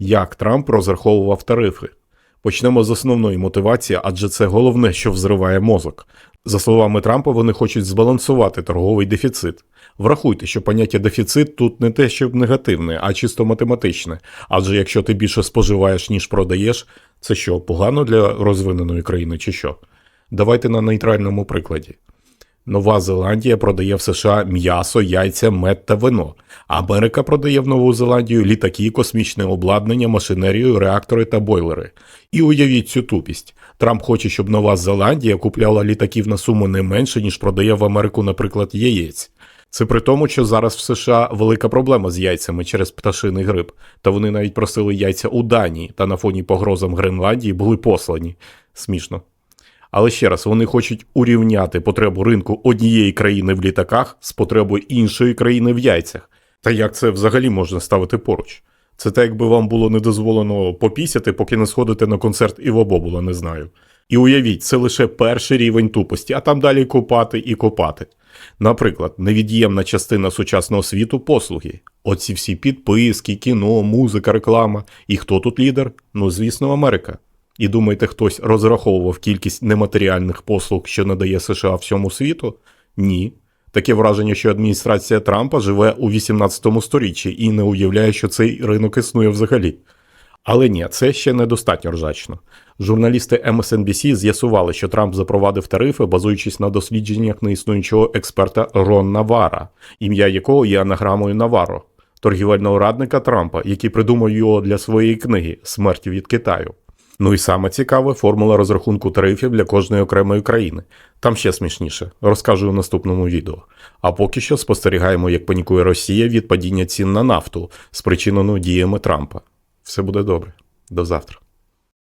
Як Трамп розраховував тарифи? Почнемо з основної мотивації, адже це головне, що взриває мозок. За словами Трампа, вони хочуть збалансувати торговий дефіцит. Врахуйте, що поняття дефіцит тут не те, щоб негативне, а чисто математичне. Адже якщо ти більше споживаєш, ніж продаєш, це що, погано для розвиненої країни чи що? Давайте на нейтральному прикладі. Нова Зеландія продає в США м'ясо, яйця, мед та вино. Америка продає в Нову Зеландію літаки, космічне обладнання, машинерію, реактори та бойлери. І уявіть цю тупість. Трамп хоче, щоб Нова Зеландія купляла літаків на суму не менше, ніж продає в Америку, наприклад, яєць. Це при тому, що зараз в США велика проблема з яйцями через пташиний грип, та вони навіть просили яйця у Данії та на фоні погрозам Гренландії були послані. Смішно. Але ще раз, вони хочуть урівняти потребу ринку однієї країни в літаках з потребою іншої країни в яйцях. Та як це взагалі можна ставити поруч? Це так, якби вам було не дозволено попісяти, поки не сходите на концерт Іво Бобула, не знаю. І уявіть, це лише перший рівень тупості, а там далі копати і копати. Наприклад, невід'ємна частина сучасного світу послуги. Оці всі підписки, кіно, музика, реклама. І хто тут лідер? Ну, звісно, Америка. І думаєте, хтось розраховував кількість нематеріальних послуг, що надає США всьому світу? Ні. Таке враження, що адміністрація Трампа живе у 18 сторіччі і не уявляє, що цей ринок існує взагалі. Але ні, це ще недостатньо ржачно. Журналісти MSNBC з'ясували, що Трамп запровадив тарифи, базуючись на дослідженнях неіснуючого експерта Рон Навара, ім'я якого є анаграмою Наваро, торгівельного радника Трампа, який придумав його для своєї книги Смерть від Китаю. Ну і саме цікаве формула розрахунку тарифів для кожної окремої країни. Там ще смішніше, розкажу у наступному відео. А поки що спостерігаємо, як панікує Росія від падіння цін на нафту, спричинену діями Трампа. Все буде добре. До завтра.